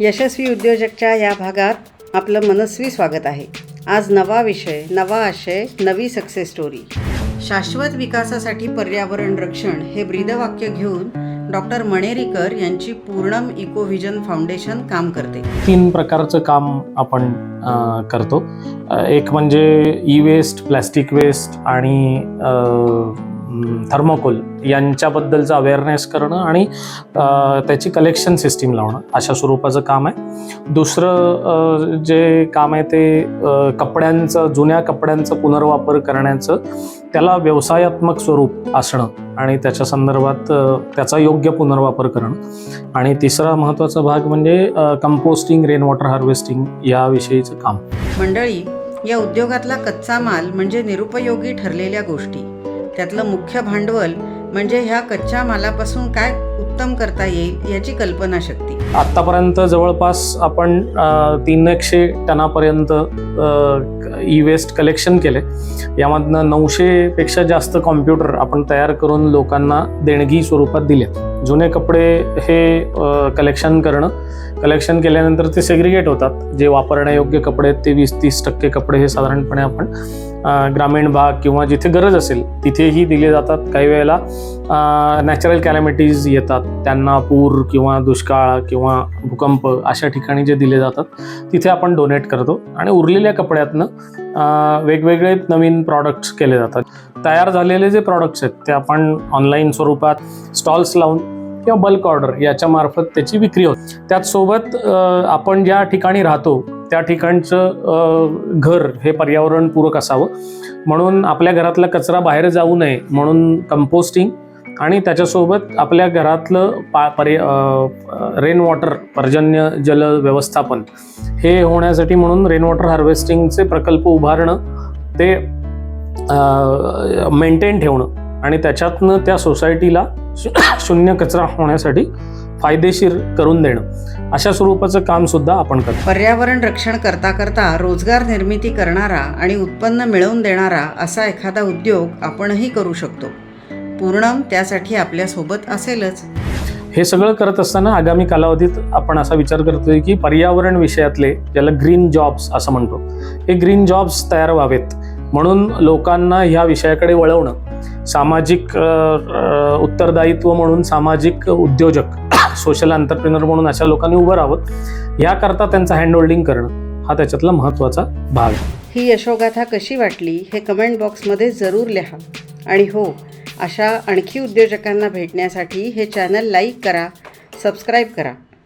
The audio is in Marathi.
यशस्वी उद्योजकच्या या भागात आपलं मनस्वी स्वागत आहे. आज नवा विषय नवा आशय नवी सक्सेस स्टोरी शाश्वत विकासासाठी पर्यावरण रक्षण हे ब्रीदवाक्य घेऊन डॉक्टर मणेरीकर यांची पूर्णम इकोव्हिजन फाउंडेशन काम करते. तीन प्रकारचं काम आपण करतो. एक म्हणजे ई वेस्ट प्लॅस्टिक वेस्ट आणि थर्मोकोल यांच्याबद्दलचं अवेअरनेस करणं आणि त्याची कलेक्शन सिस्टीम लावणं. अशा स्वरूपाचं काम आहे. दुसरं जे काम आहे ते कपड्यांचं जुन्या कपड्यांचं पुनर्वापर करण्याचं त्याला व्यवसायात्मक स्वरूप असणं आणि त्याच्या संदर्भात त्याचा योग्य पुनर्वापर करणं. आणि तिसरा महत्त्वाचा भाग म्हणजे कंपोस्टिंग रेन वॉटर हार्वेस्टिंग याविषयीचं काम. मंडळी या उद्योगातला कच्चा माल म्हणजे निरुपयोगी ठरलेल्या गोष्टी. त्यातलं मुख्य भांडवल म्हणजे ह्या कच्च्या मालापासून काय उत्तम करता येईल याची कल्पना शक्ती. आत्तापर्यंत जवळपास आपण तीन एकशे टनापर्यंत ई वेस्ट कलेक्शन केले. यामधनं नऊशेपेक्षा जास्त कॉम्प्युटर आपण तयार करून लोकांना देणगी स्वरूपात दिले. जुने कपडे हे कलेक्शन करणं. कलेक्शन केल्यानंतर ते सेग्रिगेट होतात. जे वापरण्यायोग्य कपडे आहेत ते वीस तीस टक्के कपडे हे साधारणपणे आपण ग्रामीण भाग किंवा जिथे गरज असेल तिथेही दिले जातात. काही वेळेला नॅचरल कॅलॅमिटीज येतात. त्यांना पूर किंवा दुष्काळ किंवा भूकंप अशा ठिकाणी जे दिले जातात तिथे आपण डोनेट करतो. आणि उरलेल्या कपड्यातनं वेगवेगळे नवीन प्रॉडक्ट्स केले जातात. तयार झालेले जे प्रॉडक्ट्स आहेत ते आपण ऑनलाईन स्वरूपात स्टॉल्स लावून किंवा बल्क ऑर्डर याच्यामार्फत त्याची विक्री होते. त्याचसोबत आपण ज्या ठिकाणी राहतो त्या ठिकाणचं घर हे पर्यावरणपूरक असावं. म्हणून आपल्या घरातला कचरा बाहेर जाऊ नये म्हणून कंपोस्टिंग आणि त्याच्यासोबत आपल्या घरातलं पा पर्य रेन वॉटर पर्जन्य जल व्यवस्थापन हे होण्यासाठी म्हणून रेन वॉटर हार्वेस्टिंगचे प्रकल्प उभारणं ते मेंटेन ठेवणं आणि त्याच्यातनं त्या सोसायटीला शून्य कचरा होण्यासाठी फायदेशीर करून देणं अशा स्वरूपाचं काम सुद्धा आपण करतो. पर्यावरण रक्षण करता करता रोजगार निर्मिती करणारा आणि उत्पन्न मिळवून देणारा असा एखादा उद्योग आपणही करू शकतो. पूर्णम त्यासाठी आपल्यासोबत असेलच. हे सगळं करत असताना आगामी कालावधीत आपण असा विचार करतोय की पर्यावरण विषयातले ज्याला ग्रीन जॉब्स असं म्हणतो हे ग्रीन जॉब्स तयार व्हावेत. म्हणून लोकांना ह्या विषयाकडे वळवणं सामाजिक उत्तरदायित्व म्हणून सामाजिक उद्योजक सोशल एंटरप्रिनर म्हणून अशा लोकांनी उभं राहावं याकरता त्यांचं हँडहोल्डिंग करणं हा त्याच्यातला महत्त्वाचा भाग आहे. ही यशोगाथा कशी वाटली हे कमेंट बॉक्समध्ये जरूर लिहा. आणि हो अशा आणखी उद्योजकांना भेटण्यासाठी हे चॅनल लाईक करा सबस्क्राईब करा.